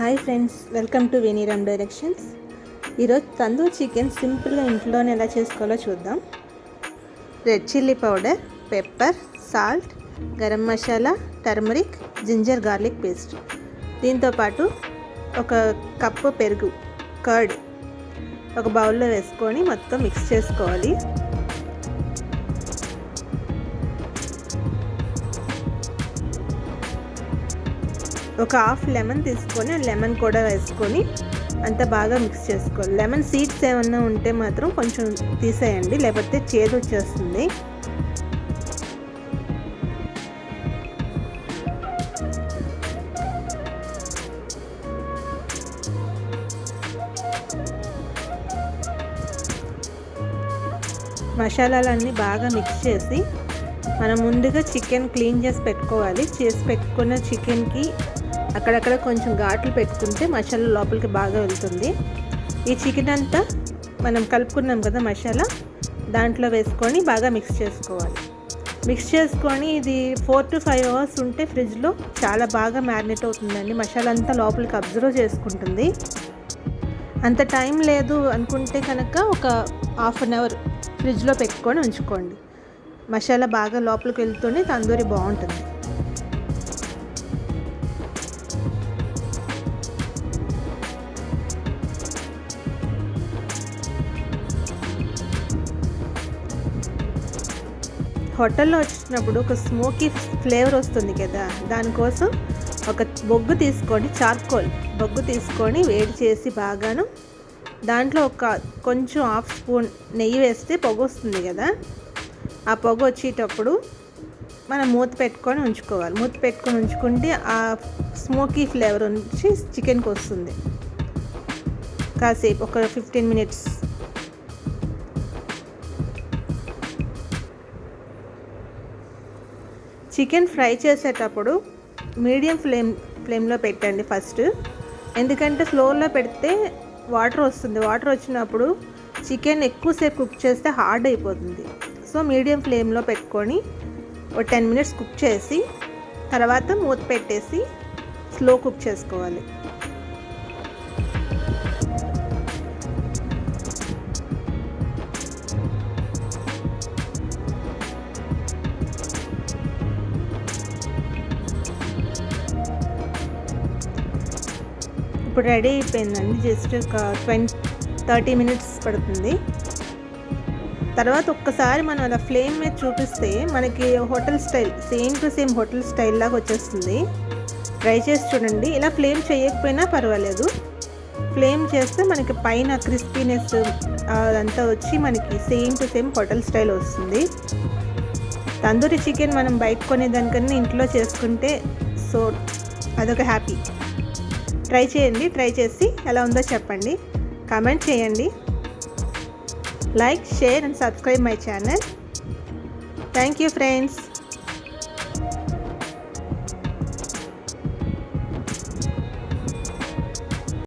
Hi friends welcome to వెనీరామ్ directions ఈరోజు tandoor chicken సింపుల్గా ఇంట్లోనే ఎలా చేసుకోవాలో చూద్దాం. Red chilli powder pepper salt garam masala turmeric ginger garlic paste దీంతోపాటు ఒక కప్పు పెరుగు కర్డ్ ఒక బౌల్లో వేసుకొని మొత్తం మిక్స్ చేసుకోవాలి. ఒక హాఫ్ లెమన్ తీసుకొని లెమన్ కూడా వేసుకొని అంత బాగా మిక్స్ చేసుకోవాలి. లెమన్ సీడ్స్ ఏమన్నా ఉంటే మాత్రం కొంచెం తీసేయండి లేకపోతే చేదు వచ్చేస్తుంది. మసాలాలన్నీ బాగా మిక్స్ చేసి మనం ముందుగా చికెన్ క్లీన్ చేసి పెట్టుకోవాలి. చేసి పెట్టుకున్న చికెన్కి అక్కడక్కడ కొంచెం ఘాట్లు పెట్టుకుంటే మసాలా లోపలికి బాగా వెళ్తుంది. ఈ చికెన్ అంతా మనం కలుపుకున్నాం కదా మసాలా దాంట్లో వేసుకొని బాగా మిక్స్ చేసుకోవాలి. మిక్స్ చేసుకొని ఇది ఫోర్ టు ఫైవ్ అవర్స్ ఉంటే ఫ్రిడ్జ్లో చాలా బాగా మ్యారినేట్ అవుతుందండి. మసాలా అంతా లోపలికి అబ్జర్వ్ చేసుకుంటుంది. అంత టైం లేదు అనుకుంటే కనుక ఒక హాఫ్ అన్ అవర్ ఫ్రిడ్జ్లో పెట్టుకొని ఉంచుకోండి. మసాలా బాగా లోపలికి వెళ్తూనే తందూరి బాగుంటుంది. హోటల్లో వచ్చినప్పుడు ఒక స్మోకీ ఫ్లేవర్ వస్తుంది కదా దానికోసం ఒక బొగ్గు తీసుకొని చార్కోల్ బొగ్గు తీసుకొని వేడి చేసి బాగాను దాంట్లో ఒక కొంచెం హాఫ్ స్పూన్ నెయ్యి వేస్తే పొగ వస్తుంది కదా ఆ పొగ వచ్చేటప్పుడు మనం మూత పెట్టుకొని ఉంచుకోవాలి. మూత పెట్టుకొని ఉంచుకుంటే ఆ స్మోకీ ఫ్లేవర్ నుంచి చికెన్కి వస్తుంది. కాసేపు ఒక ఫిఫ్టీన్ మినిట్స్ చికెన్ ఫ్రై చేసేటప్పుడు మీడియం ఫ్లేమ్ ఫ్లేమ్లో పెట్టండి ఫస్ట్. ఎందుకంటే స్లోలో పెడితే వాటర్ వస్తుంది. వాటర్ వచ్చినప్పుడు చికెన్ ఎక్కువసేపు కుక్ చేస్తే హార్డ్ అయిపోతుంది. సో మీడియం ఫ్లేమ్లో పెట్టుకొని ఒక టెన్ మినిట్స్ కుక్ చేసి తర్వాత మూత పెట్టేసి స్లో కుక్ చేసుకోవాలి. ఇప్పుడు రెడీ అయిపోయిందండి. జస్ట్ ఒక ట్వంటీ థర్టీ మినిట్స్ పడుతుంది. తర్వాత ఒక్కసారి మనం అలా ఫ్లేమ్ మీద చూపిస్తే మనకి hotel style same to same hotel style లాగా వచ్చేస్తుంది. ట్రై చేసి చూడండి. ఇలా ఫ్లేమ్ చేయకపోయినా పర్వాలేదు. ఫ్లేమ్ చేస్తే మనకి పైన క్రిస్పీనెస్ అదంతా వచ్చి మనకి same to same hotel style వస్తుంది. తందూరి చికెన్ మనం బయట కొనేదానికన్నా ఇంట్లో చేసుకుంటే సో అదొక హ్యాపీ. ట్రై చేయండి ట్రై చేసి ఎలా ఉందో చెప్పండి. కామెంట్ చేయండి. Like share and subscribe my channel. Thank you friends.